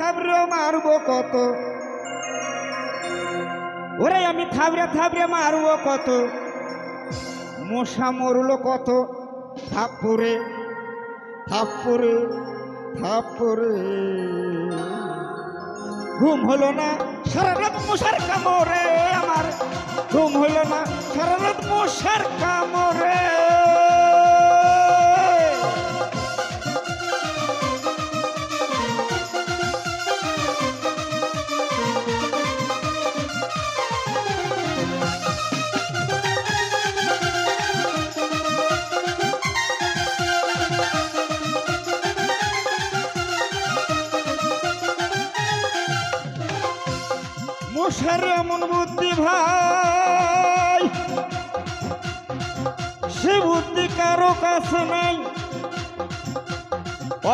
থাবড়ে মারবো কত? ওরে আমি থাবড়ে থাবড়ে মারবো কত? মশা মরলো কত? থাপ্পরে থাপ্পরে থাপ্পরে ঘুম হলো না সারা মশার কামড়ে আমার। ঘুম হলো না সারা মশার কামড়ে। মশার এমন বুদ্ধি ভাই? সে বুদ্ধি কারও কাছে নাই।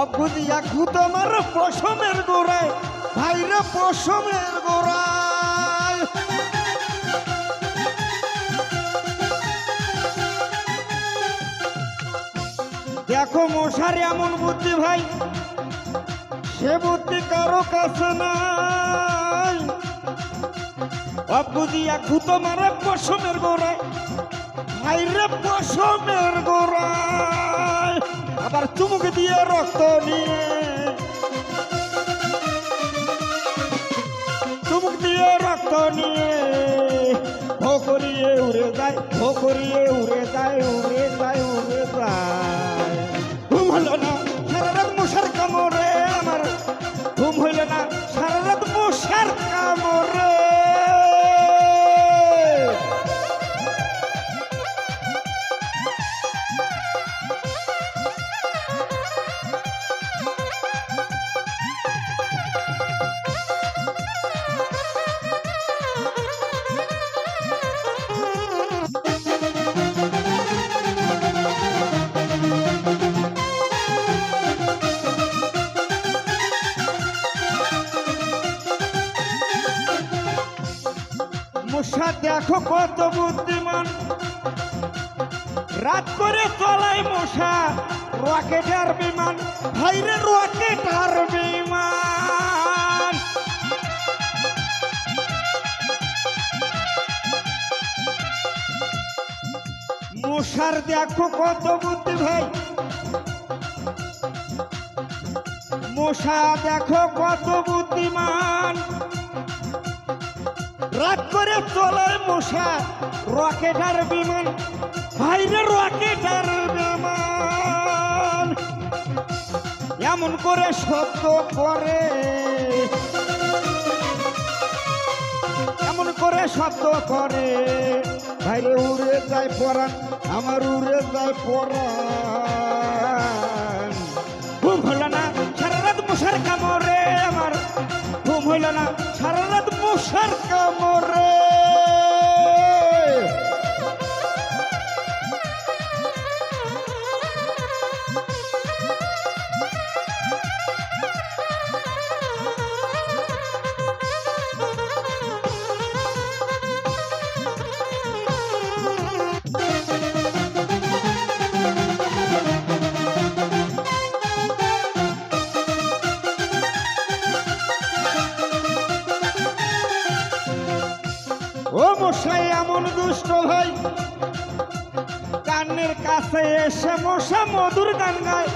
অবুদ্ধি এক আমার পশমের গোড়ায় ভাইরা পশমের গোড়ায়। দেখো মশার এমন বুদ্ধি ভাই, সে বুদ্ধি কারও কাছে নাই। অবুদিয়া খুতো মারে পশমের গোড়ায়। ভাইরে পশমের গোড়ায়। আবার চুমুক দিয়ে রক্ত নিয়ে। চুমুক দিয়ে রক্ত নিয়ে। ভোকরিয়ে উড়ে যায় ভোকরিয়ে উড়ে যায় উড়ে যায় মশা, দেখো কত বুদ্ধিমান। রাত করে চলাই মশা রকেট আর বিমান। ভাইরে রকেট আর বিমান। মশার, দেখো কত বুদ্ধি ভাই। মশা, দেখো কত বুদ্ধিমান। মশা রকেট আর বিমান, ভাইরে রকেট বিমান। এমন করে শব্দ করে, এমন করে শব্দ করে। ভাইরে উড়ে যায় পরাণ, আমার উড়ে যায় পরাণ। ঘুম হলো না, সারা রাত মশার কামড়ে আমার। ঘুম হইল না, সারা ও মশাই, এমন দুষ্ট ভাই। কানের কাছে এসে মশা মধুর গান গায়।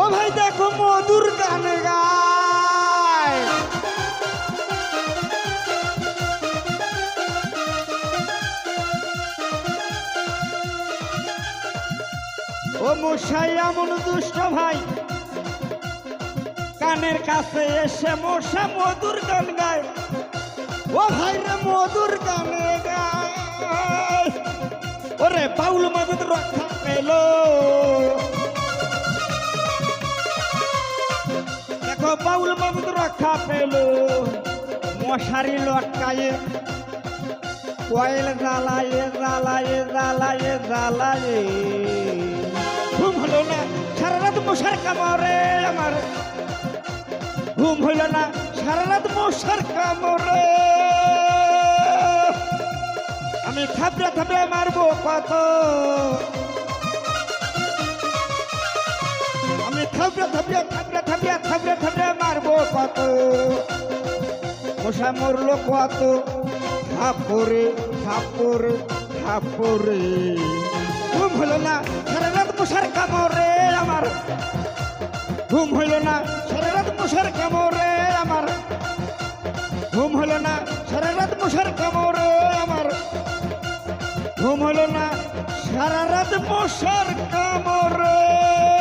ও ভাই, দেখো মধুর গান গায়। ও মশাই, এমন দুষ্ট ভাই। কানের কাছে এসে মশা মধুর গান গায়। ওরে বাউল মাদুদ রক্ষা পেল। দেখো বাউল মাদুদ রক্ষা পেল। মশারি লটকায়ে, কয়েল জ্বালায়ে জ্বালায়ে জ্বালায়ে জ্বালায়ে। ঘুম হলো না। সারা রাত মশার কামড়ে আমার। ঘুম হইল না। সারা রাত মশার কামড়ে। আমি থাপড়ে থাপড়ে মারবো কত আমি থাপড়ে থাপড়ে থাপড়ে থাপড়ে থাপড়ে থাপড়ে মারবো কত মশা মরলো কত? থাপরে থাপরে থাপরে ঘুম হলো না, সারা রাত মশার কামড়ে আমার। ঘুম হইল না, সারা রাত মশার কামড়ে ঘুম হলো না সারা রাত মশার কামড়ে।